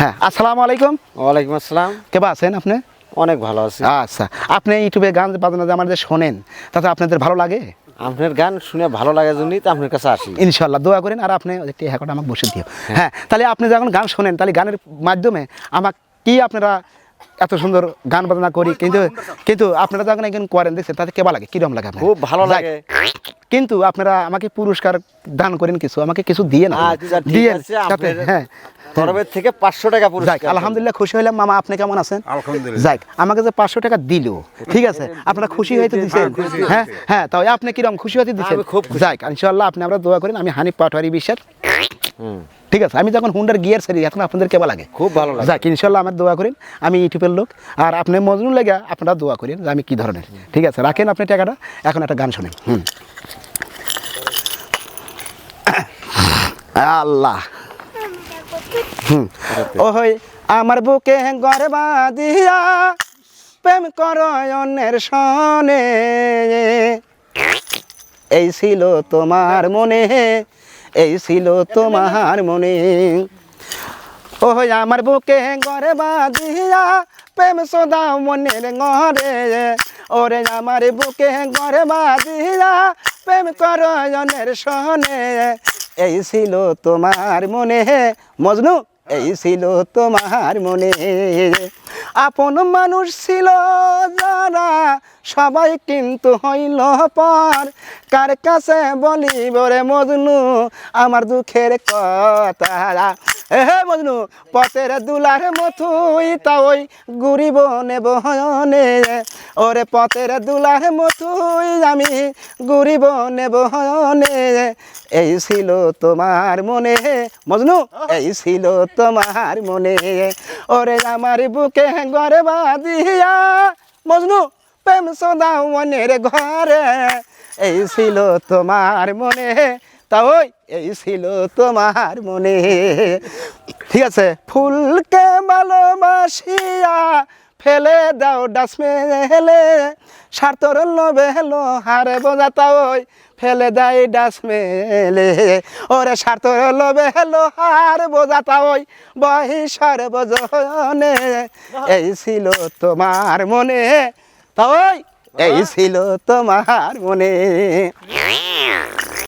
হ্যাঁ আসসালামু আলাইকুম। ওয়ালাইকুম আসসালাম। কেবা আছেন আপনি? অনেক ভালো আছি। আচ্ছা আপনি ইউটিউবে গান বাজনা আমাদের শোনেন তাতে আপনাদের ভালো লাগে? আপনার গান শুনে ভালো জন্যই তো আপনার কাছে আসি। ইনশাল্লাহ দোয়া করেন আর আপনি একটি হ্যাকটা আমাকে বসে দিও। হ্যাঁ। তাহলে আপনি যখন গান শোনেন তাহলে গানের মাধ্যমে আমাকে কি আপনারা এত সুন্দর গান বাজনা করি? কিন্তু কিন্তু আপনারা যখন একজন করেন দেখছেন তাতে কেবা লাগে? কিরম লাগে খুব ভালো লাগে। কিন্তু আপনারা আমাকে পুরস্কার দান করেন কিছু আমাকে কিছু দিয়ে না। দিয়ে হ্যাঁ। তরফের থেকে পাঁচশো টাকা যাক পুরস্কার। আলহামদুলিল্লাহ খুশি হইলাম। মামা আপনি কেমন আছেন? আলহামদুলিল্লাহ। যাক আমাকে যে পাঁচশো টাকা দিল ঠিক আছে? আপনারা খুশি হইতে দিচ্ছেন হ্যাঁ হ্যাঁ তাই আপনি কিরম খুশি হতে দিচ্ছেন আমি খুব খুশি। যাক ইনশাল্লাহ আপনি আমরা দোয়া করেন আমি হানিফ পাটোয়ারি বিশ্বাস। হুম, ঠিক আছে? আমি যখন হুন্ডার গিয়ার সারি এখন আপনাদের কেমন লাগে। খুব ভালো লাগে। যাক ইনশাল্লাহ আমার দোয়া করেন আমি ইউটিউবের লোক। আর আপনি মজনুন লেগে আপনারা দোয়া করেন যে আমি কি ধরনের। ঠিক আছে? রাখেন আপনি টাকাটা এখন একটা গান শোনেন। হুম। আল্লাহ। হুম। ওই আমার বুকে ঘরে বাঁধিয়া প্রেম কর অন্যের সনে। এই ছিল তোমার মনে এই ছিল তোমার মনে। ওই আমার বুকে ঘরে বাঁধিয়া প্রেম সদা মনের ঘরে। ওরে, আমার বুকে ঘরে বাঁধিয়া প্রেম কর জনের সনে। এই ছিল তোমার মনে। মজনু, এই ছিল তোমার মনে। আপন মানুষ ছিল যারা সবাই কিন্তু হইল পর। কার কাছে বলিব রে মজনু? আমার দুঃখের কথা। হে মজনু, পথের দুলার মথুই তা ওই গুরিব নেব হয়নে। ওরে পথের দুলার মথুই আমি গুরিব নেব হয়নে। এই ছিল তোমার মনে। মজনু, এই ছিল তোমার মনে। ওরে আমার বুকে ঘরে বাঁধিয়া মজনু প্রেম সদা মনের ঘরে। এই ছিল তোমার মনে, তা ওই, এই ছিল তোমার মনে। ঠিক আছে, ফুলকে ভালোবাসিয়া ফেলে দাও ডাসমেলে লোভে হেলো হারে বোঝাতা ওই, ফেলে দেয় ডাসমেলে ওরে লোভে হেলো হার বোঝাতা ওই বহিসার বোঝনে এই ছিল তোমার মনে তা ওই এই ছিল তোমার মনে।